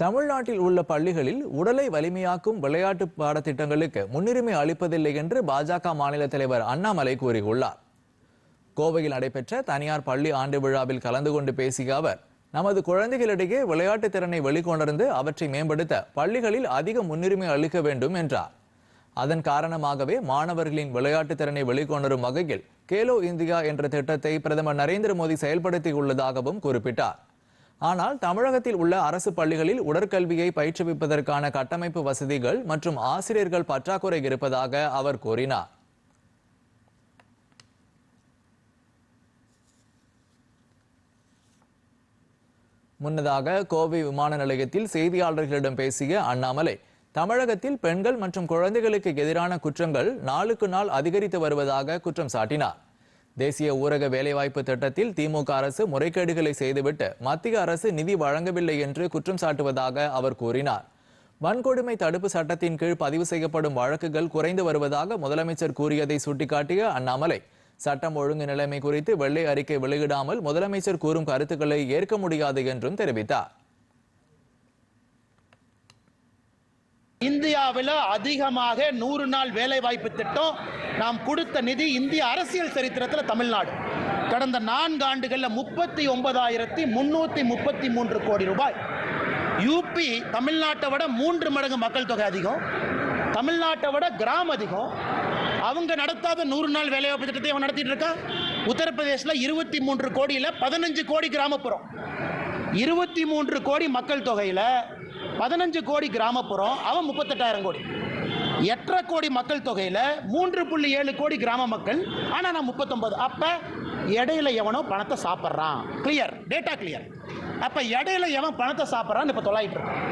தமிழ்நாட்டில் உள்ள பள்ளிகளில் உடலை வலிமையாக்கும் விளையாட்டு பாடத்திட்டங்களுக்கு முன்னுரிமை அளிப்பதில்லை என்று பாஜக மாநில தலைவர் அண்ணாமலை கூறியுள்ளார். கோவையில் நடைபெற்ற தனியார் பள்ளி ஆண்டு விழாவில் கலந்து கொண்டு பேசிய அவர் நமது குழந்தைகளிடையே விளையாட்டு திறனை வெளிக்கொணர்ந்து அவற்றை மேம்படுத்த பள்ளிகளில் அதிக முன்னுரிமை அளிக்க வேண்டும் என்றார். அதன் காரணமாகவே மாணவர்களின் விளையாட்டு திறனை வெளிக்கொணரும் வகையில் கேலோ இந்தியா என்ற திட்டத்தை பிரதமர் நரேந்திர மோடி செயல்படுத்தியுள்ளதாகவும் குறிப்பிட்டார். ஆனால் தமிழகத்தில் உள்ள அரசு பள்ளிகளில் உடற்கல்வியை பயிற்றுவிப்பதற்கான கட்டமைப்பு வசதிகள் மற்றும் ஆசிரியர்கள் பற்றாக்குறை இருப்பதாக அவர் கூறினார். முன்னதாக கோவை விமான நிலையத்தில் செய்தியாளர்களிடம் பேசிய அண்ணாமலை தமிழகத்தில் பெண்கள் மற்றும் குழந்தைகளுக்கு எதிரான குற்றங்கள் நாளுக்கு நாள் அதிகரித்து வருவதாக குற்றம் சாட்டினார். தேசிய ஊரக வேலைவாய்ப்பு திட்டத்தில் திமுக அரசு முறைகேடுகளை செய்துவிட்டு மத்திய அரசு நிதி வழங்கவில்லை என்று குற்றம் சாட்டுவதாக அவர் கூறினார். வன்கொடுமை தடுப்பு சட்டத்தின் கீழ் பதிவு செய்யப்படும் வழக்குகள் குறைந்து வருவதாக முதலமைச்சர் கூறியதை சுட்டிக்காட்டிய அண்ணாமலை சட்டம் ஒழுங்கு நிலைமை குறித்து வெள்ளை அறிக்கை வெளியிடாமல் முதலமைச்சர் கூறும் கருத்துக்களை ஏற்க முடியாது என்றும் தெரிவித்தார். இந்தியாவில் அதிகமாக நூறு நாள் வேலை வாய்ப்பு திட்டம் நாம் கொடுத்த நிதி இந்திய அரசியல் சரித்திரத்தில் தமிழ்நாடு. கடந்த நான்கு ஆண்டுகளில் முப்பத்தி ஒன்பதாயிரத்தி முன்னூற்றி முப்பத்தி மூன்று கோடி ரூபாய். யூபி தமிழ்நாட்டை விட மூன்று மடங்கு மக்கள் தொகை அதிகம். தமிழ்நாட்டை விட கிராம் அதிகம். அவங்க நடத்தாத நூறு நாள் வேலைவாய்ப்பு திட்டத்தை அவன் நடத்திட்டு இருக்கா? உத்தரப்பிரதேசில் இருபத்தி மூன்று கோடியில் பதினஞ்சு கோடி கிராமப்புறம். இருபத்தி மூன்று கோடி மக்கள் தொகையில் பதினஞ்சு கோடி கிராமப்புறம் அவன் முப்பத்தெட்டாயிரம் கோடி. எட்டரை கோடி மக்கள் தொகையில் மூன்று புள்ளி ஏழு கோடி கிராம மக்கள் ஆனால் நான் முப்பத்தொன்பது. அப்போ இடையில எவனோ பணத்தை சாப்பிட்றான். கிளியர் டேட்டா கிளியர் அப்போ இடையில எவன் பணத்தை சாப்பிட்றான்னு இப்போ தொலாயிட்டு இருக்கான்.